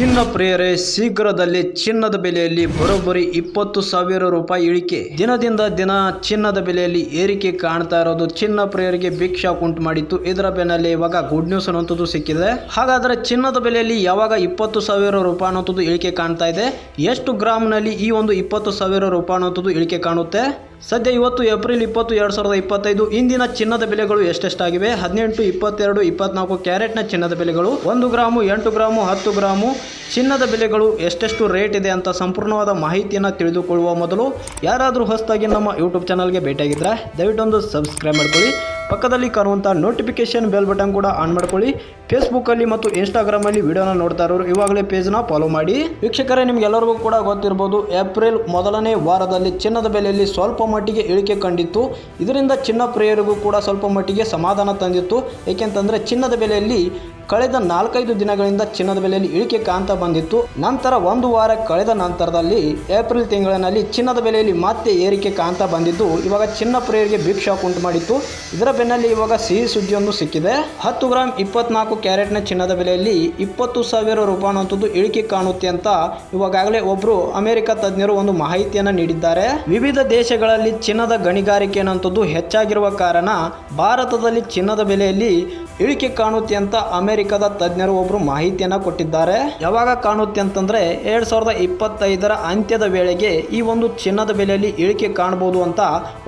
ಚಿನ್ನ ಪ್ರಿಯರೇ, ಶೀಘ್ರದಲ್ಲಿ ಚಿನ್ನದ ಬೆಲೆಯಲ್ಲಿ ಬರೋಬ್ಬರಿ ಇಪ್ಪತ್ತು ಸಾವಿರ ರೂಪಾಯಿ ಇಳಿಕೆ. ದಿನದಿಂದ ದಿನ ಚಿನ್ನದ ಬೆಲೆಯಲ್ಲಿ ಏರಿಕೆ ಕಾಣ್ತಾ ಇರೋದು ಚಿನ್ನ ಪ್ರಿಯರಿಗೆ ಶಾಕ್ ಉಂಟು ಮಾಡಿತ್ತು. ಇದರ ಬೆನ್ನಲ್ಲೇ ಇವಾಗ ಗುಡ್ ನ್ಯೂಸ್ ಅನ್ನುವಂಥದ್ದು ಸಿಕ್ಕಿದೆ. ಹಾಗಾದ್ರೆ ಚಿನ್ನದ ಬೆಲೆಯಲ್ಲಿ ಯಾವಾಗ ಇಪ್ಪತ್ತು ಸಾವಿರ ರೂಪಾಯಿ ಅನ್ನುವಂಥದ್ದು ಇಳಿಕೆ ಕಾಣ್ತಾ ಇದೆ? ಎಷ್ಟು ಗ್ರಾಮ್ನಲ್ಲಿ ಈ ಒಂದು ಇಪ್ಪತ್ತು ಸಾವಿರ ರೂಪಾಯಿ ಅನ್ನುವಂಥದ್ದು ಇಳಿಕೆ ಕಾಣುತ್ತೆ? ಸದ್ಯ ಇವತ್ತು ಏಪ್ರಿಲ್ ಇಪ್ಪತ್ತು, ಎರಡು ಸಾವಿರದ ಇಪ್ಪತ್ತೈದು ಇಂದಿನ ಚಿನ್ನದ ಬೆಲೆಗಳು ಎಷ್ಟೆಷ್ಟಾಗಿವೆ? ಹದಿನೆಂಟು, ಇಪ್ಪತ್ತೆರಡು, ಇಪ್ಪತ್ನಾಲ್ಕು ಕ್ಯಾರೆಟ್ನ ಚಿನ್ನದ ಬೆಲೆಗಳು, ಒಂದು ಗ್ರಾಮು, ಎಂಟು ಗ್ರಾಮು, ಹತ್ತು ಗ್ರಾಮು ಚಿನ್ನದ ಬೆಲೆಗಳು ಎಷ್ಟೆಷ್ಟು ರೇಟ್ ಇದೆ ಅಂತ ಸಂಪೂರ್ಣವಾದ ಮಾಹಿತಿಯನ್ನು ತಿಳಿದುಕೊಳ್ಳುವ ಮೊದಲು ಯಾರಾದರೂ ಹೊಸದಾಗಿ ನಮ್ಮ ಯೂಟ್ಯೂಬ್ ಚಾನಲ್ಗೆ ಭೇಟಿಯಾಗಿದ್ದರೆ ದಯವಿಟ್ಟೊಂದು ಸಬ್ಸ್ಕ್ರೈಬ್ ಮಾಡ್ಕೊಳ್ಳಿ. ಪಕ್ಕದಲ್ಲಿ ಕಾಣುವಂಥ ನೋಟಿಫಿಕೇಶನ್ ಬೆಲ್ ಬಟನ್ ಕೂಡ ಆನ್ ಮಾಡ್ಕೊಳ್ಳಿ. ಫೇಸ್ಬುಕ್ಕಲ್ಲಿ ಮತ್ತು ಇನ್ಸ್ಟಾಗ್ರಾಮಲ್ಲಿ ವಿಡಿಯೋನ ನೋಡ್ತಾ ಇರೋರು ಇವಾಗಲೇ ಪೇಜ್ನ ಫಾಲೋ ಮಾಡಿ. ವೀಕ್ಷಕರೇ, ನಿಮ್ಗೆಲ್ಲರಿಗೂ ಕೂಡ ಗೊತ್ತಿರ್ಬೋದು ಏಪ್ರಿಲ್ ಮೊದಲನೇ ವಾರದಲ್ಲಿ ಚಿನ್ನದ ಬೆಲೆಯಲ್ಲಿ ಸ್ವಲ್ಪ ಮಟ್ಟಿಗೆ ಇಳಿಕೆ ಕಂಡಿತ್ತು. ಇದರಿಂದ ಚಿನ್ನ ಪ್ರಿಯರಿಗೂ ಕೂಡ ಸ್ವಲ್ಪ ಮಟ್ಟಿಗೆ ಸಮಾಧಾನ ತಂದಿತ್ತು. ಏಕೆಂತಂದರೆ ಚಿನ್ನದ ಬೆಲೆಯಲ್ಲಿ ಕಳೆದ ನಾಲ್ಕೈದು ದಿನಗಳಿಂದ ಚಿನ್ನದ ಬೆಲೆಯಲ್ಲಿ ಇಳಿಕೆ ಕಾಣ್ತಾ ಬಂದಿತ್ತು. ನಂತರ ಒಂದು ವಾರ ಕಳೆದ ನಂತರದಲ್ಲಿ ಏಪ್ರಿಲ್ ತಿಂಗಳಿನಲ್ಲಿ ಚಿನ್ನದ ಬೆಲೆಯಲ್ಲಿ ಮತ್ತೆ ಏರಿಕೆ ಕಾಣ್ತಾ ಬಂದಿದ್ದು, ಇವಾಗ ಚಿನ್ನ ಪ್ರಿಯರಿಗೆ ಬಿಗ್ ಶಾಕ್ ಉಂಟು ಮಾಡಿತ್ತು. ಇದರ ಬೆನ್ನಲ್ಲಿ ಇವಾಗ ಸಿಹಿ ಸುದ್ದಿಯೊಂದು ಸಿಕ್ಕಿದೆ. ಹತ್ತು ಗ್ರಾಮ್ ಇಪ್ಪತ್ನಾಲ್ಕು ಕ್ಯಾರೆಟ್ನ ಚಿನ್ನದ ಬೆಲೆಯಲ್ಲಿ ಇಪ್ಪತ್ತು ಸಾವಿರ ರೂಪಾಯಿ ಅನ್ನುವಂಥದ್ದು ಇಳಿಕೆ ಕಾಣುತ್ತೆ ಅಂತ ಇವಾಗಲೇ ಒಬ್ರು ಅಮೆರಿಕ ತಜ್ಞರು ಒಂದು ಮಾಹಿತಿಯನ್ನು ನೀಡಿದ್ದಾರೆ. ವಿವಿಧ ದೇಶಗಳಲ್ಲಿ ಚಿನ್ನದ ಗಣಿಗಾರಿಕೆ ಅನ್ನುವಂಥದ್ದು ಹೆಚ್ಚಾಗಿರುವ ಕಾರಣ ಭಾರತದಲ್ಲಿ ಚಿನ್ನದ ಬೆಲೆಯಲ್ಲಿ ಇಳಿಕೆ ಕಾಣುತ್ತೆ ಅಂತ ಅಮೆರಿಕದ ತಜ್ಞರು ಒಬ್ಬರು ಮಾಹಿತಿಯನ್ನು ಕೊಟ್ಟಿದ್ದಾರೆ. ಯಾವಾಗ ಕಾಣುತ್ತೆ ಅಂತಂದ್ರೆ ಎರಡ್ ಸಾವಿರದ ಇಪ್ಪತ್ತೈದರ ಅಂತ್ಯದ ವೇಳೆಗೆ ಈ ಒಂದು ಚಿನ್ನದ ಬೆಲೆಯಲ್ಲಿ ಇಳಿಕೆ ಕಾಣಬಹುದು ಅಂತ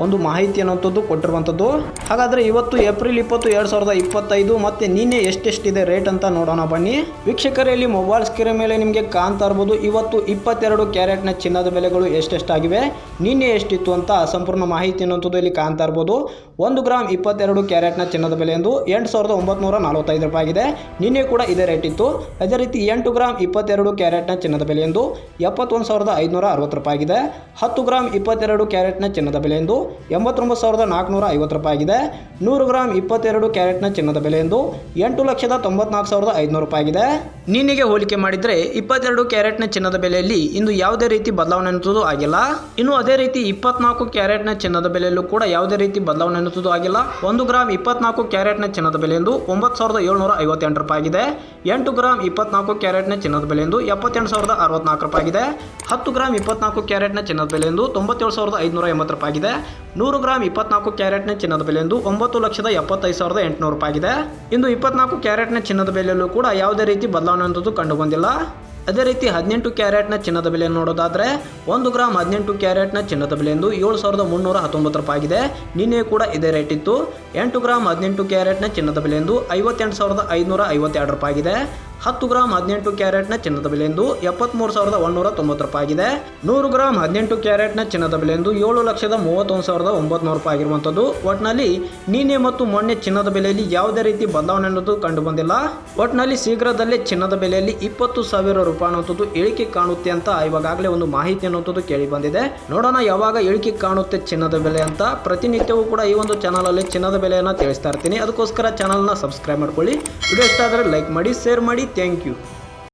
ಒಂದು ಮಾಹಿತಿ ಅನ್ನುವಂಥದ್ದು ಕೊಟ್ಟಿರುವಂಥದ್ದು. ಹಾಗಾದ್ರೆ ಇವತ್ತು ಏಪ್ರಿಲ್ ಇಪ್ಪತ್ತು ಎರಡ್ ಸಾವಿರದ ಇಪ್ಪತ್ತೈದು ಮತ್ತೆ ನಿನ್ನೆ ಎಷ್ಟೆಷ್ಟಿದೆ ರೇಟ್ ಅಂತ ನೋಡೋಣ ಬನ್ನಿ. ವೀಕ್ಷಕರಲ್ಲಿ ಮೊಬೈಲ್ ಸ್ಕ್ರೀನ್ ಮೇಲೆ ನಿಮಗೆ ಕಾಣ್ತಾ ಇರಬಹುದು ಇವತ್ತು ಇಪ್ಪತ್ತೆರಡು ಕ್ಯಾರೆಟ್ನ ಚಿನ್ನದ ಬೆಲೆಗಳು ಎಷ್ಟೆಷ್ಟಾಗಿವೆ, ನಿನ್ನೆ ಎಷ್ಟಿತ್ತು ಅಂತ ಸಂಪೂರ್ಣ ಮಾಹಿತಿ ಅನ್ನುವಂಥದ್ದು ಇಲ್ಲಿ ಕಾಣ್ತಾ ಇರ್ಬೋದು. ಒಂದು ಗ್ರಾಮ್ ಇಪ್ಪತ್ತೆರಡು ಕ್ಯಾರೆಟ್ನ ಚಿನ್ನದ ಬೆಲೆ ಎಂದು ಎಂಟು ಸಾವಿರದ ಒಂಬತ್ನೂರ ನಲವತ್ತೈದು ರೂಪಾಯಿ ಆಗಿದೆ ನಿನ್ನೆ ಕೂಡ ಇದೇ ರೇಟ್ ಇತ್ತು. ಅದೇ ರೀತಿ ಎಂಟು ಗ್ರಾಮ್ ಇಪ್ಪತ್ತೆರಡು ಕ್ಯಾರೆಟ್ನ ಚಿನ್ನದ ಬೆಲೆ ಎಂದು ಎಪ್ಪತ್ತೊಂದು ಸಾವಿರದ ಐದುನೂರ ಅರವತ್ತು ರೂಪಾಯಿ ಆಗಿದೆ ಹತ್ತು ಗ್ರಾಮ್ ಇಪ್ಪತ್ತೆರಡು ಕ್ಯಾರೆಟ್ನ ಚಿನ್ನದ ಬೆಲೆ ಎಂದು ಎಂಬತ್ತೊಂಬತ್ತು ಸಾವಿರದ ನಾಲ್ಕುನೂರ ಐವತ್ತು ರೂಪಾಯಿ ಆಗಿದೆ ನೂರು ಗ್ರಾಮ್ ಇಪ್ಪತ್ತೆರಡು ಕ್ಯಾರೆಟ್ನ ಚಿನ್ನದ ಬೆಲೆ ಎಂದು ಎಂಟು ಲಕ್ಷದ ತೊಂಬತ್ನಾಲ್ಕು ಸಾವಿರದ ಐದುನೂರು ರೂಪಾಯಿ ಆಗಿದೆ ನಿನ್ನೆಗೆ ಹೋಲಿಕೆ ಮಾಡಿದರೆ ಇಪ್ಪತ್ತೆರಡು ಕ್ಯಾರೆಟ್ನ ಚಿನ್ನದ ಬೆಲೆಯಲ್ಲಿ ಇಂದು ಯಾವುದೇ ರೀತಿ ಬದಲಾವಣೆ ಅನ್ನುವುದು ಆಗಿಲ್ಲ. ಇನ್ನು ಅದೇ ರೀತಿ ಇಪ್ಪತ್ನಾಲ್ಕು ಕ್ಯಾರೆಟ್ನ ಚಿನ್ನದ ಬೆಲೆಯಲ್ಲೂ ಕೂಡ ಯಾವುದೇ ರೀತಿ ಬದಲಾವಣೆ ಅನ್ನುವುದು ಆಗಿಲ್ಲ. ಒಂದು ಗ್ರಾಮ್ ಇಪ್ಪತ್ನಾಲ್ಕು ಕ್ಯಾರೆಟ್ನ ಚಿನ್ನದ ಬೆಲೆ ಎಂದು ಒಂಬತ್ತು ಸಾವಿರದ ಏಳ್ನೂರ ಐವತ್ತೆಂಟು ರೂಪಾಯಿ ಆಗಿದೆ ಎಂಟು ಗ್ರಾಮ್ ಇಪ್ಪತ್ನಾಲ್ಕು ಕ್ಯಾರೆಟ್ನ ಚಿನ್ನದ ಬೆಲೆ ಎಂದು ಎಪ್ಪತ್ತೆಂಟು ಸಾವಿರದ ಅರವತ್ನಾಲ್ಕು ರೂಪಾಯಿ ಆಗಿದೆ ಹತ್ತು ಗ್ರಾಮ್ ಇಪ್ಪತ್ನಾಲ್ಕು ಕ್ಯಾರೆಟ್ನ ಚಿನ್ನದ ಬೆಲೆ ಎಂದು ತೊಂಬತ್ತೇಳು ಸಾವಿರದ ಐದುನೂರ ಎಂಬತ್ತು ರೂಪಾಯಿ ಆಗಿದೆ ನೂರು ಗ್ರಾಮ್ ಇಪ್ಪತ್ನಾಲ್ಕು ಕ್ಯಾರೆಟ್ನ ಚಿನ್ನದ ಬೆಲೆ ಎಂದು ಒಂಬತ್ತು ಲಕ್ಷದ ಎಪ್ಪತ್ತೈದು ಸಾವಿರದ ಎಂಟುನೂರು ರೂಪಾಯಿ ಆಗಿದೆ ಇಂದು ಇಪ್ಪತ್ನಾಲ್ಕು ಕ್ಯಾರೆಟ್ನ ಚಿನ್ನದ ಬೆಲೆಯಲ್ಲೂ ಕೂಡ ಯಾವುದೇ ರೀತಿ ಬದಲಾವಣೆ ಅಂತದ್ದು ಕಂಡು ಬಂದಿಲ್ಲ ಅದೇ ರೀತಿ ಹದಿನೆಂಟು ಕ್ಯಾರೆಟ್ನ ಚಿನ್ನದ ಬೆಲೆ ನೋಡೋದಾದರೆ, ಒಂದು ಗ್ರಾಮ್ ಹದಿನೆಂಟು ಕ್ಯಾರೆಟ್ನ ಚಿನ್ನದ ಬೆಲೆ ಎಂದು ಏಳು ಸಾವಿರದ ಮುನ್ನೂರ ಹತ್ತೊಂಬತ್ತು ರೂಪಾಯಿ ಆಗಿದೆ ನಿನ್ನೆ ಕೂಡ ಇದೇ ರೇಟ್ ಇತ್ತು. ಎಂಟು ಗ್ರಾಮ್ ಹದಿನೆಂಟು ಕ್ಯಾರೆಟ್ನ ಚಿನ್ನದ ಬೆಲೆ ಎಂದು ಐವತ್ತೆಂಟು ಸಾವಿರದ ಐದುನೂರ ಐವತ್ತೆರಡು ರೂಪಾಯಿ ಆಗಿದೆ ಹತ್ತು ಗ್ರಾಮ್ ಹದಿನೆಂಟು ಕ್ಯಾರೆಟ್ನ ಚಿನ್ನದ ಬೆಲೆ ಎಂದು ಎಪ್ಪತ್ಮೂರು ಸಾವಿರದ ಒಂದೂರ ತೊಂಬತ್ತು ರೂಪಾಯಿ ಆಗಿದೆ. ನೂರು ಗ್ರಾಮ್ ಹದಿನೆಂಟು ಕ್ಯಾರೆಟ್ನ ಚಿನ್ನದ ಬೆಲೆ ಎಂದು ಏಳು ಲಕ್ಷದ ಮೂವತ್ತೊಂದು ಸಾವಿರದ ಒಂಬತ್ನೂರು ರೂಪಾಯಿ ಆಗಿರುವಂಥದ್ದು. ಒಟ್ಟಿನಲ್ಲಿ ನಿನ್ನೆ ಮತ್ತು ಮೊನ್ನೆ ಚಿನ್ನದ ಬೆಲೆಯಲ್ಲಿ ಯಾವುದೇ ರೀತಿ ಬದಲಾವಣೆ ಅನ್ನೋದು ಕಂಡು ಬಂದಿಲ್ಲ. ಒಟ್ಟಿನಲ್ಲಿ ಶೀಘ್ರದಲ್ಲೇ ಚಿನ್ನದ ಬೆಲೆಯಲ್ಲಿ ಇಪ್ಪತ್ತು ಸಾವಿರ ರೂಪಾಯಿ ಅನ್ನುವಂಥದ್ದು ಇಳಿಕೆ ಕಾಣುತ್ತೆ ಅಂತ ಇವಾಗಲೇ ಒಂದು ಮಾಹಿತಿ ಅನ್ನುವಂಥದ್ದು ಕೇಳಿ ಬಂದಿದೆ. ನೋಡೋಣ ಯಾವಾಗ ಇಳಿಕೆ ಕಾಣುತ್ತೆ ಚಿನ್ನದ ಬೆಲೆ ಅಂತ. ಪ್ರತಿನಿತ್ಯವೂ ಕೂಡ ಈ ಒಂದು ಚಾನಲಲ್ಲಿ ಚಿನ್ನದ ಬೆಲೆಯನ್ನು ತಿಳಿಸ್ತಾ ಇರ್ತೀನಿ. ಅದಕ್ಕೋಸ್ಕರ ಚಾನಲ್ನ ಸಬ್ಸ್ಕ್ರೈಬ್ ಮಾಡ್ಕೊಳ್ಳಿ. ವಿಡಿಯೋ ಇಷ್ಟ ಆದರೆ ಲೈಕ್ ಮಾಡಿ, ಶೇರ್ ಮಾಡಿ. Thank you.